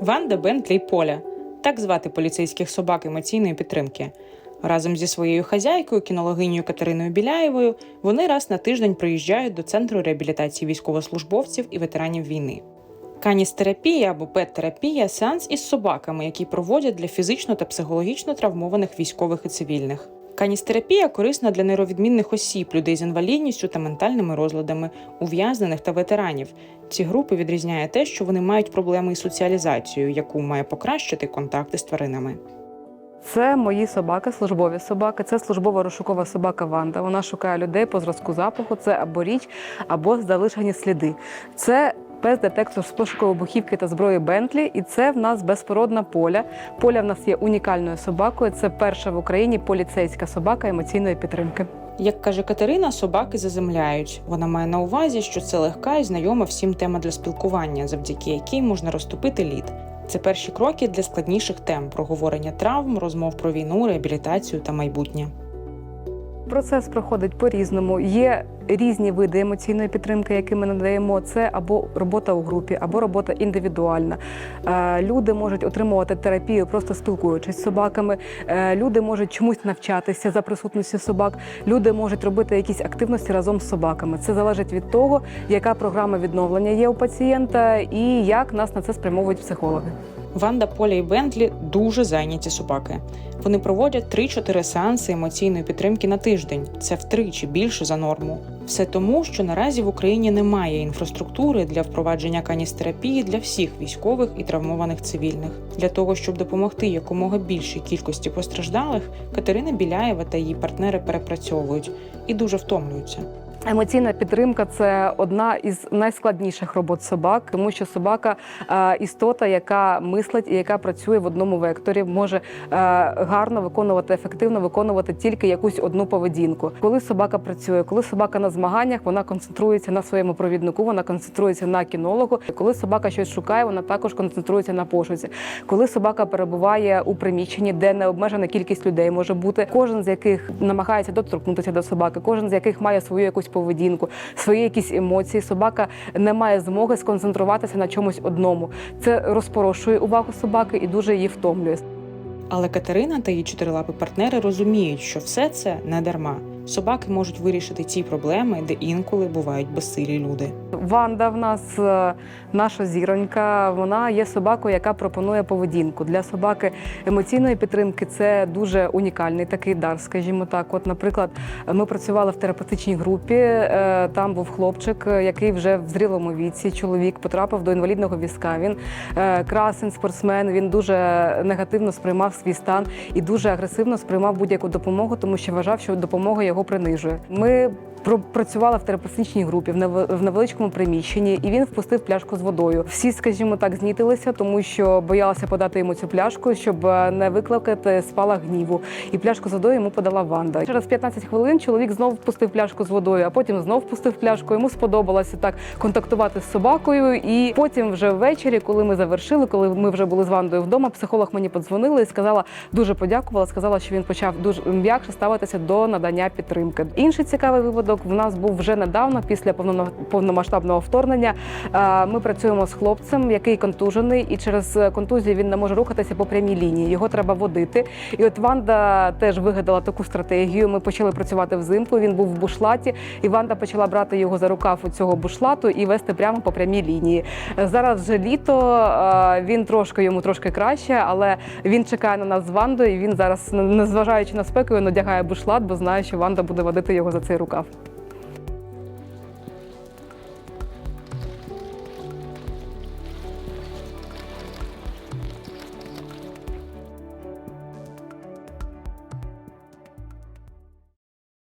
Ванда Бентлі Поля так звати поліцейських собак емоційної підтримки. Разом зі своєю хазяйкою, кінологинею Катериною Біляєвою, вони раз на тиждень приїжджають до центру реабілітації військовослужбовців і ветеранів війни. Каністерапія або пет-терапія сеанс із собаками, які проводять для фізично та психологічно травмованих військових і цивільних. Каністерапія корисна для нейровідмінних осіб, людей з інвалідністю та ментальними розладами, ув'язнених та ветеранів. Ці групи відрізняє те, що вони мають проблеми із соціалізацією, яку має покращити контакти з тваринами. Це мої собаки, службові собаки. Це службова розшукова собака Ванда. Вона шукає людей по зразку запаху. Це або річ, або залишені сліди. Це пес детектор з пошуку вибухівки та зброї Бентлі. І це в нас безпородна поля. Поля в нас є унікальною собакою. Це перша в Україні поліцейська собака емоційної підтримки. Як каже Катерина, собаки заземляють. Вона має на увазі, що це легка і знайома всім тема для спілкування, завдяки якій можна розтопити лід. Це перші кроки для складніших тем проговорення травм, розмов про війну, реабілітацію та майбутнє. Процес проходить по-різному. Є різні види емоційної підтримки, які ми надаємо. Це або робота у групі, або робота індивідуальна. Е, Люди можуть отримувати терапію, просто спілкуючись з собаками. Е, Люди можуть чомусь навчатися за присутністю собак. Люди можуть робити якісь активності разом з собаками. Це залежить від того, яка програма відновлення є у пацієнта і як нас на це спрямовують психологи. Ванда, Поля і Бентлі дуже зайняті собаки. Вони проводять 3-4 сеанси емоційної підтримки на тиждень. Це втричі більше за норму. Все тому, що наразі в Україні немає інфраструктури для впровадження каністерапії для всіх військових і травмованих цивільних. Для того щоб допомогти якомога більшій кількості постраждалих, Катерина Біляєва та її партнери перепрацьовують і дуже втомлюються. Емоційна підтримка це одна із найскладніших робот собак, тому що собака е, істота, яка мислить і яка працює в одному векторі, може е, гарно виконувати, ефективно виконувати тільки якусь одну поведінку. Коли собака працює, коли собака на змаганнях, вона концентрується на своєму провіднику, вона концентрується на кінологу. Коли собака щось шукає, вона також концентрується на пошуці. Коли собака перебуває у приміщенні, де необмежена кількість людей може бути, кожен з яких намагається доторкнутися до собаки, кожен з яких має свою якусь поведінку, свої якісь емоції. Собака не має змоги сконцентруватися на чомусь одному. Це розпорошує увагу собаки і дуже її втомлює. Але Катерина та її чотирилапі партнери розуміють, що все це не дарма. Собаки можуть вирішити ці проблеми, де інколи бувають безсилі люди. Ванда в нас е, наша зіронька. Вона є собакою, яка пропонує поведінку для собаки емоційної підтримки. Це дуже унікальний такий дар, скажімо так. От, наприклад, ми працювали в терапевтичній групі. е, Там був хлопчик, е, який вже в зрілому віці. Чоловік потрапив до інвалідного візка. Він красень, спортсмен. Він дуже негативно сприймав свій стан і дуже агресивно сприймав будь-яку допомогу, тому що вважав, що допомога його принижує. Ми працювала в терапевтичній групі в нев- в невеличкому приміщенні, і він впустив пляшку з водою. Всі, скажімо так, знітилися, тому що боялися подати йому цю пляшку, щоб е, не викликати спалах гніву. І пляшку з водою йому подала Ванда. Через 15 хвилин чоловік знов впустив пляшку з водою, а потім знов впустив пляшку. Йому сподобалося так контактувати з собакою. І потім, вже ввечері, коли ми завершили, коли ми вже були з Вандою вдома, психолог мені подзвонила і сказала, дуже подякувала. Сказала, що він почав дуже м'якше ставитися до надання підтримки. Інший цікавий випадок в нас був вже недавно, після повно- повномасштабного вторгнення. Е, Ми працюємо з хлопцем, який контужений, і через контузію він не може рухатися по прямій лінії. Його треба водити. І от Ванда теж вигадала таку стратегію. Ми почали працювати взимку. Він був в бушлаті, і Ванда почала брати його за рукав у цього бушлату і вести прямо по прямій лінії. Зараз вже літо. е, Він трошки йому трошки краще, але він чекає на нас з Вандою. і Він зараз, незважаючи на спеку, він одягає бушлат, бо знає, що Ванда буде водити його за цей рукав.